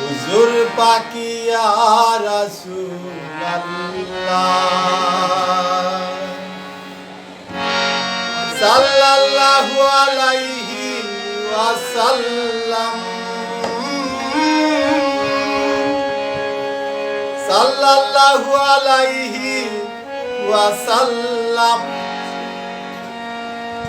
হুজুর পাকিয়া রাসুল সাল্লাল্লাহু আলাইহি ওয়াসাল্লাম সাল্লাল্লাহু আলাইহি ওয়াসাল্লাম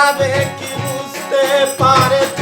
যাবে কি বুঝতে পারে